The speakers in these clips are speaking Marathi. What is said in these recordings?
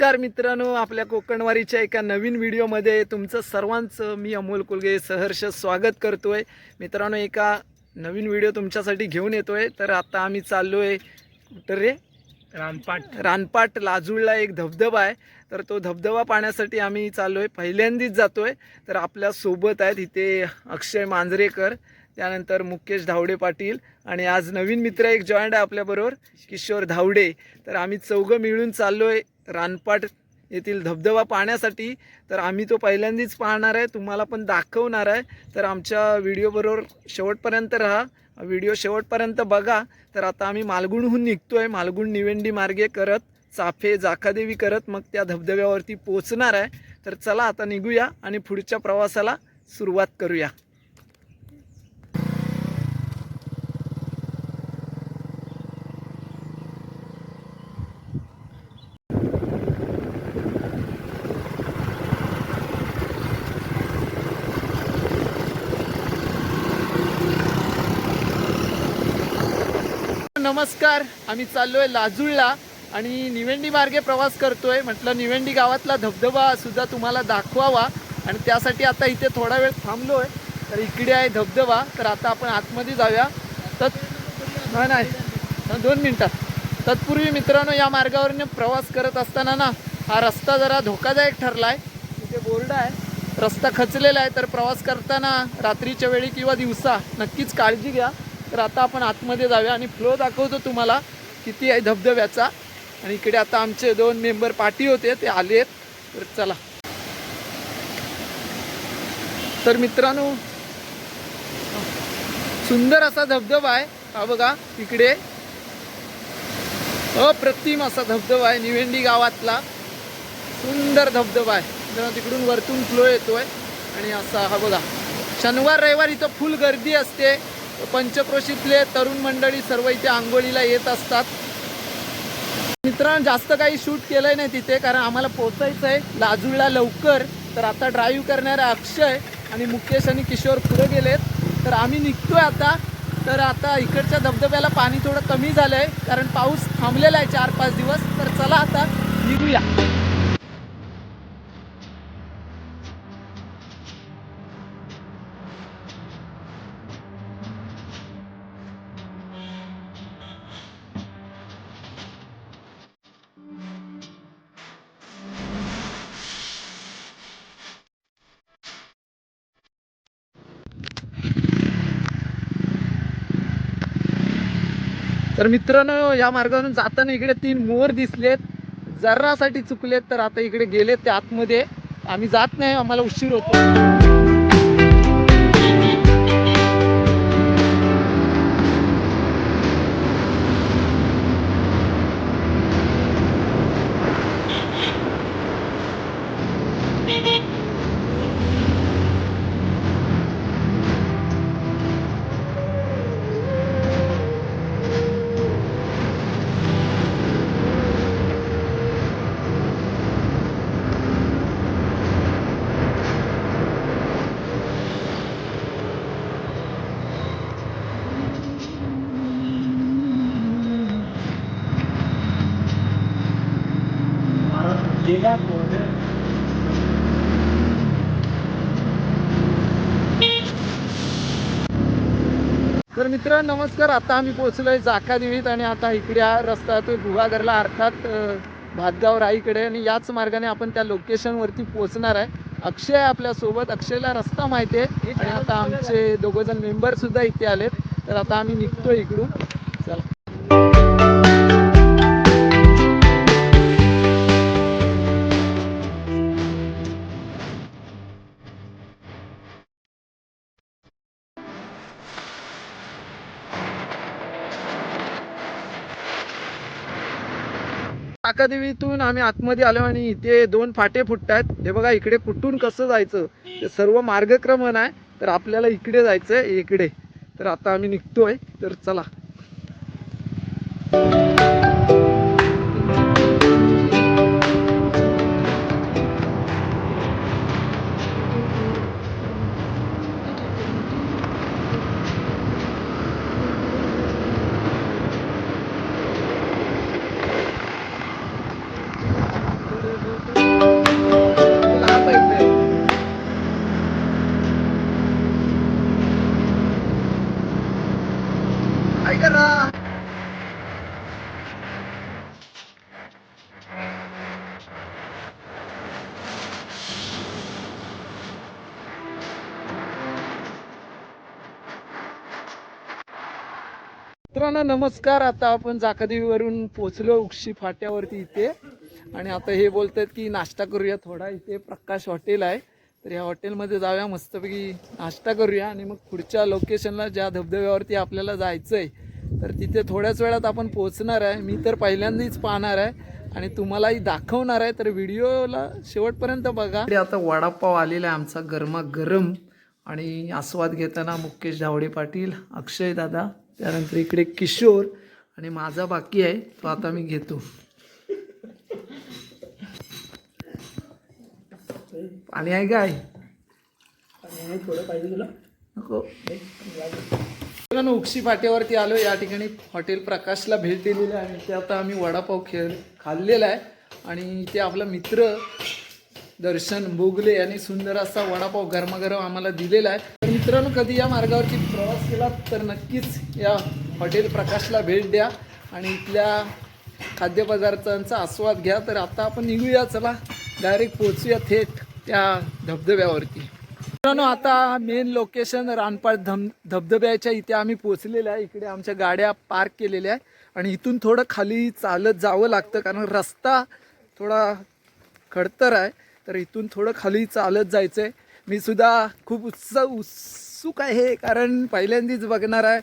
नमस्कार मित्रांनो आपल्या कोकणवारीच्या एका नवीन व्हिडिओमध्ये तुमचं सर्वांचं मी अमोल कुलगे सहर्ष स्वागत करतोय. मित्रांनो एका नवीन व्हिडिओ तुमच्यासाठी घेऊन येतोय. तर आता आम्ही चाललोय कुठं रे? रानपाट. रानपाट लाजूळला एक धबधबा आहे. तर तो धबधबा पाहण्यासाठी आम्ही चाललोय. पहिल्यांदाच जातोय. तर आपल्यासोबत आहेत इथे अक्षय मांजरेकर त्यानंतर मुकेश धावडे पाटील आणि आज नवीन मित्र एक जॉईंट आहे आपल्याबरोबर किशोर धावडे. तर आम्ही चौघं मिळून चाललोय रानपाट येथील धबधबा पाहण्यासाठी तर आम्ही तो पहिल्यांदाच पाहणार आहे तुम्हाला पण दाखवणार आहे. तर आमच्या व्हिडिओबरोबर शेवटपर्यंत राहा. व्हिडिओ शेवटपर्यंत बघा. तर आता आम्ही मालगुणहून निघतो आहे मालगुण निवेंडी मार्गे करत चाफे जाखादेवी करत मग त्या धबधब्यावरती पोचणार आहे. तर चला आता निघूया आणि पुढच्या प्रवासाला सुरुवात करूया. नमस्कार आम्ही चाललोय लाजूळला आणि निवेंडी मार्गे प्रवास करतोय. म्हटलं निवेंडी गावातला धबधबा सुद्धा तुम्हाला दाखवावा आणि त्यासाठी आता इथे थोडा वेळ थांबलोय. तर इकडे आहे धबधबा तर आता आपण आतमध्ये जाऊया. तत् नाही दोन मिनटात तत्पूर्वी मित्रांनो या मार्गावरनं प्रवास करत असताना ना हा रस्ता जरा धोकादायक ठरला आहे इथे बोर्ड आहे. रस्ता खचलेला आहे तर प्रवास करताना रात्रीच्या वेळी किंवा दिवसा नक्कीच काळजी घ्या. तर आता आपण आतमध्ये जाऊया आणि फ्लो दाखवतो तुम्हाला किती आहे धबधब्याचा. आणि इकडे आता आमचे दोन मेंबर पार्टी होते ते आले तर चला. तर मित्रांनो सुंदर असा धबधबा आहे. हा बघा इकडे. अप्रतिम असा धबधबा आहे निवेंडी गावातला. सुंदर धबधबा आहे. तिकडून वरतून फ्लो येतोय. आणि असा हा बघा शनिवार रविवार इथं फुल गर्दी असते. पंचक्रोशीतले तरुण मंडळी सर्व इथे आंघोळीला येत असतात. मित्रांनो जास्त काही शूट केलंय नाही तिथे कारण आम्हाला पोचायचं आहे लाजूळला लवकर. तर आता ड्राईव्ह करणारा अक्षय आणि मुकेश आणि किशोर पुढे गेलेत. तर आम्ही निघतोय आता. तर आता इकडच्या धबधब्याला पाणी थोडं कमी झालं आहे कारण पाऊस थांबलेला आहे चार पाच दिवस. तर चला आता निघूया. तर मित्रांनो या मार्गावरून जाताना इकडे तीन मोर दिसलेत. जरासाठी चुकलेत तर आता इकडे गेलेत ते आतमध्ये. आम्ही जात नाही आम्हाला उशीर होतो. मित्र नमस्कार. आता आम्ही पोचलो आहे जाकादेवीत आणि आता इकडे हा रस्ता येतोय गुहागरला अर्थात भातगाव राईकडे. आणि याच मार्गाने आपण त्या लोकेशनवरती पोहोचणार आहे. अक्षय आहे अक्षयला रस्ता माहिती आहे. आणि आता आमचे दोघंजण मेंबरसुद्धा इथे आलेत. तर आता आम्ही निघतो इकडून. टाकादेवीतून आम्ही आतमध्ये आलो आणि इथे दोन फाटे फुटतात हे बघा इकडे कुठून कसं जायचं? ते सर्व मार्गक्रमण आहे. तर आपल्याला इकडे जायचं आहे इकडे. तर आता आम्ही निघतोय. तर चला. मित्रांनो नमस्कार. आता आपण जाकादेवीवरून पोचलो उक्षी फाट्यावरती इथे. आणि आता हे बोलतात की नाश्ता करूया थोडा. इथे प्रकाश हॉटेल आहे. तर या हॉटेलमध्ये जाऊया मस्तपैकी नाश्ता करूया. आणि मग पुढच्या लोकेशनला ज्या धबधब्यावरती आपल्याला जायचं आहे तर तिथे थोड्याच वेळात आपण पोचणार आहे. मी तर पहिल्यांदाच पाहणार आहे. आणि तुम्हालाही दाखवणार आहे. तर व्हिडिओला शेवटपर्यंत बघा. आता वडापाव आलेला आहे आमचा गरमागरम. आणि आस्वाद घेताना मुकेश धावडे पाटील अक्षय दादा त्यानंतर इकडे किशोर आणि माझा बाकी आहे तो आता मी घेतो. पाणी आहे काय? थोडं पाहिजे तुला. नको. उक्षी फाट्यावरती आलो या ठिकाणी हॉटेल प्रकाशला भेट दिलेली आहे. आणि ते आता आम्ही वडापाव खेळ खाल्लेला आहे. आणि ते आपला मित्र दर्शन बोगले यांनी सुंदर असा वडापाव गरमागरम आम्हाला दिलेला आहे. मित्रांनो कधी या मार्गावरती प्रवास केला तर नक्कीच या हॉटेल प्रकाशला भेट द्या आणि इथल्या खाद्यपदार्थांचा आस्वाद घ्या. तर आता आपण निघूया चला डायरेक्ट पोचूया थेट त्या धबधब्यावरती. मित्रांनो आता मेन लोकेशन रानपाळ धम धबधब्याच्या इथे आम्ही पोचलेलो आहे. इकडे आमच्या गाड्या पार्क केलेल्या आहे आणि इथून थोडं खाली चालत जावं लागतं कारण रस्ता थोडा खडतर आहे. तर इथून थोडं खाली चालत जायचं आहे मी सुद्धा खूप उत्साह उत्सुक आहे कारण पहिल्यांदाच बघणार आहे.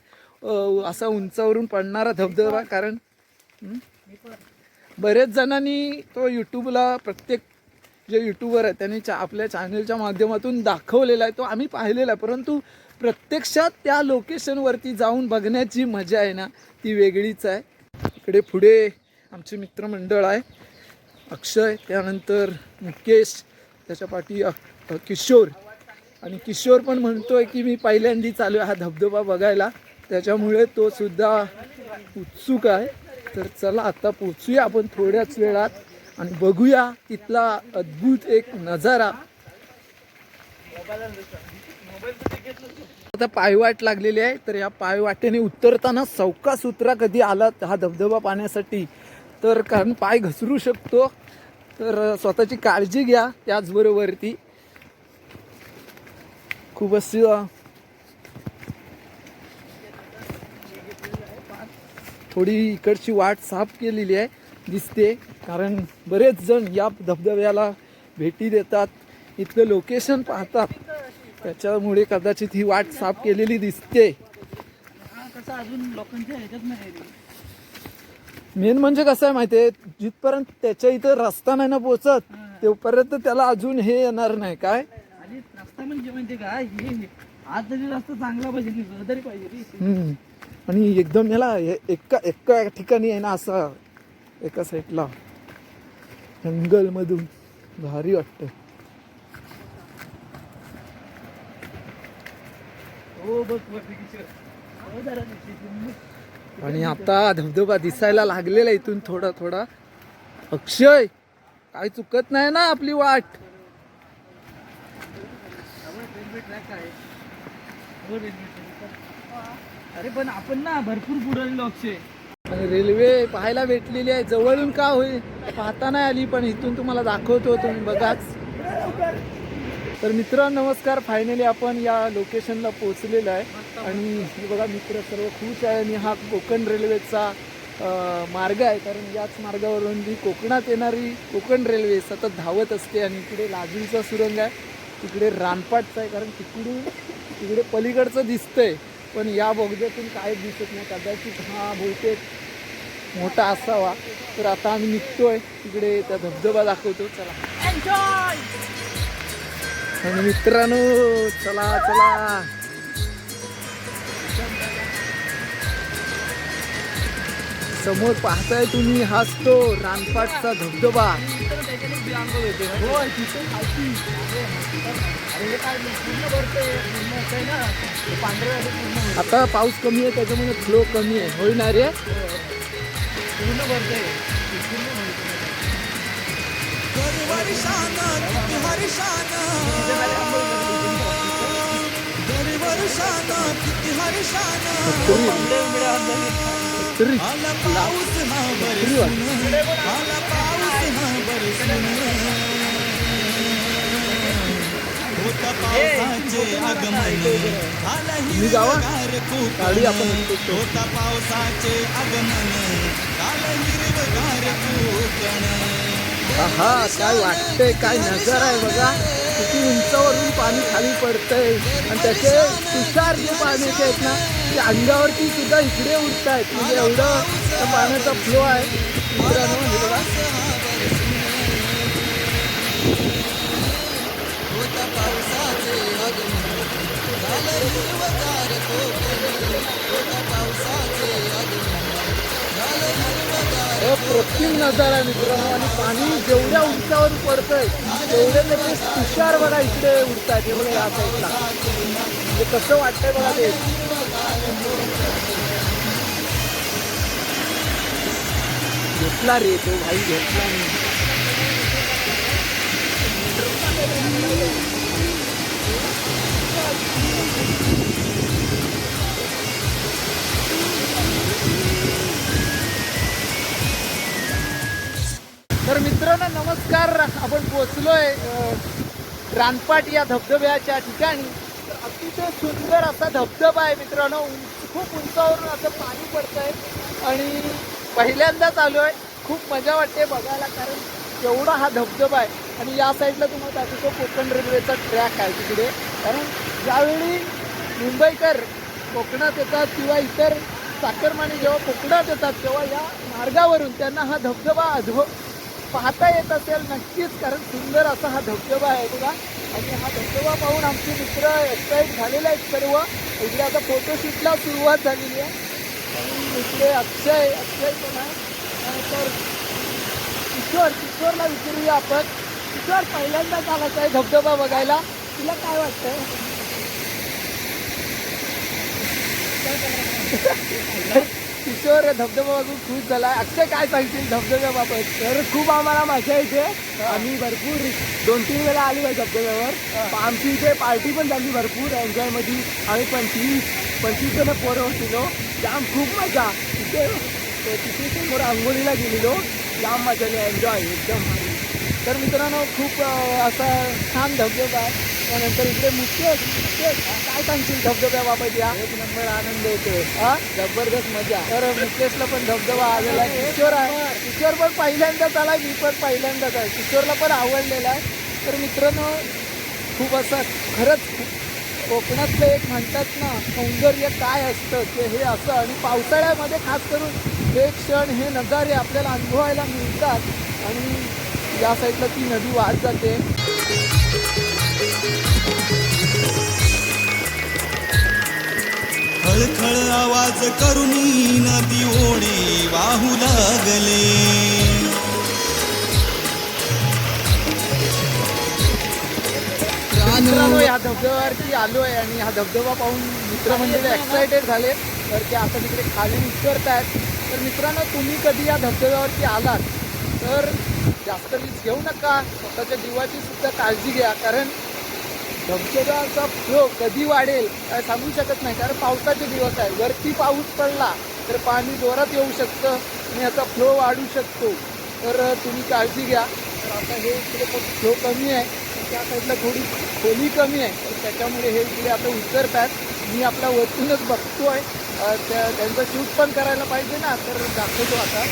असा उंचावरून पडणारा धबधबा कारण बरेच जणांनी तो यूट्यूबला प्रत्येक जे यूट्यूबर आहे त्यांनी चा आपल्या चॅनलच्या माध्यमातून दाखवलेला आहे तो आम्ही पाहिलेला आहे. परंतु प्रत्यक्षात त्या लोकेशनवरती जाऊन बघण्याची मजा आहे ना ती वेगळीच आहे. इकडे पुढे आमचे मित्रमंडळ आहे. अक्षय त्यानंतर मुकेश त्याच्या पाठी किशोर. आणि किशोर पण म्हणतो आहे की मी पहिल्यांदी चालू आहे हा धबधबा बघायला. त्याच्यामुळे तो सुद्धा उत्सुक आहे. तर चला आता पोचूया आपण थोड्याच वेळात आणि बघूया तिथला अद्भुत एक नजारा. आता पायवाट लागलेली आहे. तर या पायवाटेने उतरताना सौका सुत्रा कधी आला हा धबधबा पाहण्यासाठी? तर कारण पाय घसरू शकतो. तर स्वतःची काळजी घ्या त्याचबरोबर ती. खूप अशी अ, थोडी इकडची वाट साफ केलेली आहे दिसते. कारण बरेच जण या धबधब्याला भेटी देतात. इथलं लोकेशन पाहतात. त्याच्यामुळे कदाचित ही वाट साफ केलेली दिसते. मेन म्हणजे कसं आहे माहिती आहे? जिथपर्यंत त्याच्या इथं रस्ता नाही ना पोचत तेव्हापर्यंत त्याला अजून हे येणार नाही. काय? म्हणजे म्हणजे काय हे. आज तरी रस्ता चांगला पाहिजे तरी पाहिजे रे हम्म. आणि एकदम याला हे- एका एका ठिकाणी आहे ना असा एका साईडला जंगलमधून भारी वाटतं हो बघ बघ picture. हो जरा. आणि आता धबधबा दिसायला लागलेला इथून थोडा थोडा अक्षय काय चुकत नाही ना आपली वाट अरे पण आपण ना भरपूर बुडवलेलो अक्षय रेल्वे पाहायला भेटलेली आहे. जवळून का होईल पाहता नाही आली पण इथून तुम्हाला दाखवतो तुम्ही बघाच. तर मित्र नमस्कार. फायनली आपण या लोकेशनला पोहोचलेलो आहे. आणि बघा मित्र सर्व खुश आहे आणि हा कोकण रेल्वेचा मार्ग आहे. कारण याच मार्गावरून जी कोकणात येणारी कोकण रेल्वे सतत धावत असते आणि इकडे लाजूचा सुरंग आहे. तिकडे रानपाटचा आहे कारण तिकडून तिकडे पलीकडचं दिसतंय. पण या बोगद्यातून काय दिसत नाही कदाचित हा बहुतेक मोठा असावा. तर आता आम्ही निघतोय. तिकडे त्या धबधबा दाखवतो. चला. आणि मित्रांनो चला चला. समोर पाहताय तुम्ही हाच तो रानपाटचा धबधबा. आता पाऊस कमी आहे त्याच्यामुळे फ्लो कमी आहे. होईल ना रे? पूर्ण मी जावा हिरवगार कोकण. गाडी आपण उतरतो. होता पावसाचे आगमन. झालं हिरवगार कोकण. हा काय वाटतंय काय नजारा आहे बघा. किती उंचावरून पाणी खाली पडतंय. आणि त्याचे तुषार जे पाण्याचे आहेत ना ते अंगावरती सुद्धा इकडे उडत आहेत म्हणजे एवढं त्या पाण्याचा फ्लो आहे. मित्रांनो हे बघा. अप्रतिम नजारा मित्रांनो आणि पाणी जेवढ्या उंचावर पडतंय तेवढे त्याचे तुषार बघा इकडे उडतात हे बघा या साईडला. म्हणजे कसं वाटतंय बघा ते. घेतला रे तो भाई घेतला मी तर मित्रांनो नमस्कार. आपण पोचलोय रानपाट या धबधब्याच्या ठिकाणी. तर अतिशय सुंदर असा धबधबा आहे मित्रांनो. खूप उंचावरून असं पाणी पडतंय. आणि पहिल्यांदाच आलो आहे. खूप मजा वाटते बघायला कारण एवढा हा धबधबा आहे. आणि या साईडला तुम्हाला दाखवतो कोकण रेल्वेचा ट्रॅक आहे तिकडे. कारण ज्यावेळी मुंबईकर कोकणात येतात किंवा इतर चाकरमाने जेव्हा कोकणात येतात तेव्हा या मार्गावरून त्यांना हा धबधबा अधो पाहता येत असेल नक्कीच कारण सुंदर असा हा धबधबा आहे बघा. आणि हा धबधबा पाहून आमचे मित्र एक्साईट झालेले आहेत. सर्व इकडे आता फोटोशूटला सुरुवात झालेली आहे. आणि इकडे अक्षय अक्षय पण आहे. तर किशोर किशोरला विचारूया आपण. किशोर पहिल्यांदाच आलाच आहे धबधबा बघायला? तुला काय वाटतं किशोर धबधबा बघून खुश झाला. अक्षय काय सांगतील धबधब्याबाबत? तर खूप आम्हाला मजा येते. आम्ही भरपूर दोन तीन वेळा आली आहे धबधब्यावर. आमची इथे पार्टी पण झाली भरपूर एन्जॉयमध्ये आम्ही पंचवीस पंचवीस जण पोरं होतो जाम खूप मजा. तिथे तिथे समोर आंघोळीला गेलेलो. जाम मजा एन्जॉय एकदम. तर मित्रांनो खूप असा छान धबधबा आहे. त्यानंतर इकडे मुकेश मुकेश काय सांगतील धबधब्याबाबत या एक नंबर आनंद येतो. हा? जबरदस्त मजा. तर मुकेशला पण धबधबा आलेला आहे. किशोर आहे. किशोर. पण पहिल्यांदाच आला मी पण पहिल्यांदाच आहे. किशोरला पण आवडलेला आहे. तर मित्रांनो खूप असं खरंच कोकणातलं एक म्हणतात ना सौंदर्य काय असतं ते हे असं. आणि पावसाळ्यामध्ये खास करून हे क्षण हे नजारे आपल्याला अनुभवायला मिळतात. आणि या साईडला ती नदी वाहत जाते. खळखळ आवाज करुणी नदी ओढे वाहू लागले. मित्रांनो या धबधब्यावरती आलो आहे आणि हा धबधबा पाहून मित्रमंडळी म्हणजे एक्सायटेड झाले तर ते आता तिकडे खाली उतरत आहेत तर मित्रांनो तुम्ही कधी या धबधब्यावरती आलात? तर जास्त रिस्क घेऊ नका. स्वतःच्या जीवाची सुद्धा काळजी घ्या कारण धबधब्याचा फ्लो कधी वाढेल काय सांगू शकत नाही कारण पावसाचे दिवस आहे. वरती पाऊस पडला तर पाणी जोरात येऊ शकतं आणि याचा फ्लो वाढू शकतो. तर तुम्ही काळजी घ्या. तर आता हे इकडे फ्लो कमी आहे. त्या साईडला थोडी खोली कमी आहे. तर त्याच्यामुळे हे इकडे आता उतरतात. मी आपल्या वरतूनच बघतो आहे त्या त्यांचं शूट पण करायला पाहिजे ना. तर दाखवतो आता.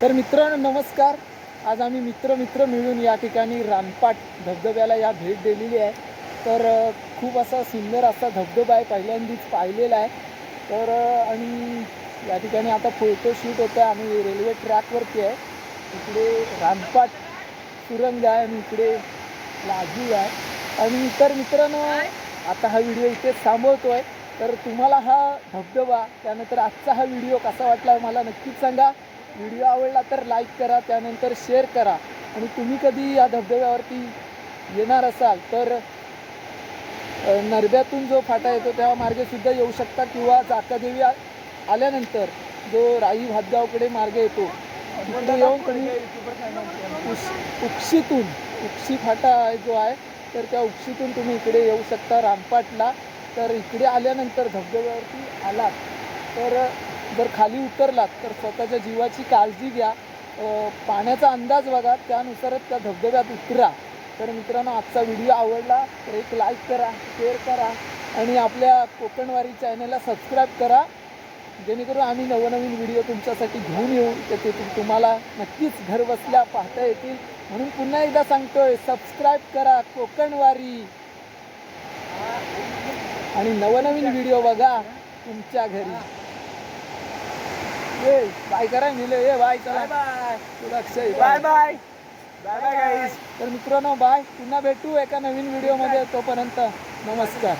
तर मित्रांनो नमस्कार. आज आम्ही मित्र मित्र मिळून या ठिकाणी रानपाट धबधब्याला या भेट दिलेली आहे. तर खूप असा सुंदर असा धबधबा आहे पहिल्यांदाच पाहिलेला आहे. तर आणि या ठिकाणी आता फोटोशूट होतं आहे आम्ही रेल्वे ट्रॅकवरती आहे. इकडे रानपाट सुरंग आहे आणि इकडे लाजू आहे. आणि तर मित्रांनो आता हा व्हिडिओ इथेच आहे तर तुम्हाला हा धबधबा त्यानंतर आजचा हा व्हिडिओ कसा वाटला मला नक्कीच सांगा. व्हिडिओ आवडला तर लाईक करा त्यानंतर शेअर करा. आणि तुम्ही कधी या धबधब्यावरती येणार असाल तर नरब्यातून जो फाटा येतो त्या मार्गे सुद्धा येऊ शकता किंवा जाकादेवी आल्यानंतर जो राई भातगावकडे मार्ग येतो तिकडे येऊन तुम्ही उस- उक्षीतून उक्षी फाटा जो आहे तर त्या उक्षीतून तुम्ही इकडे येऊ शकता रामपाटला. तर इकडे आल्यानंतर धबधब्यावरती आलात तर जर खाली उतरलात तर स्वतःच्या जीवाची काळजी घ्या. पाण्याचा अंदाज बघा त्यानुसारच त्या धबधब्यात उतरा. तर मित्रांनो आजचा व्हिडिओ आवडला तर एक लाईक करा शेअर करा आणि आपल्या कोकणवारी चॅनलला सबस्क्राईब करा. जेणेकरून आम्ही नवनवीन व्हिडिओ तुमच्यासाठी घेऊन येऊ. तर ते तुम्हाला नक्कीच घरबसल्या पाहता येतील. म्हणून पुन्हा एकदा सांगतोय सबस्क्राईब करा कोकणवारी आणि नवनवीन व्हिडिओ बघा तुमच्या घरी. ए बाय करा मिले ए बाय चला बाय सुरक्षा bye bye. Bye. Bye guys तर मित्रांनो बाय. पुन्हा भेटू एका नवीन व्हिडिओमध्ये. तोपर्यंत नमस्कार.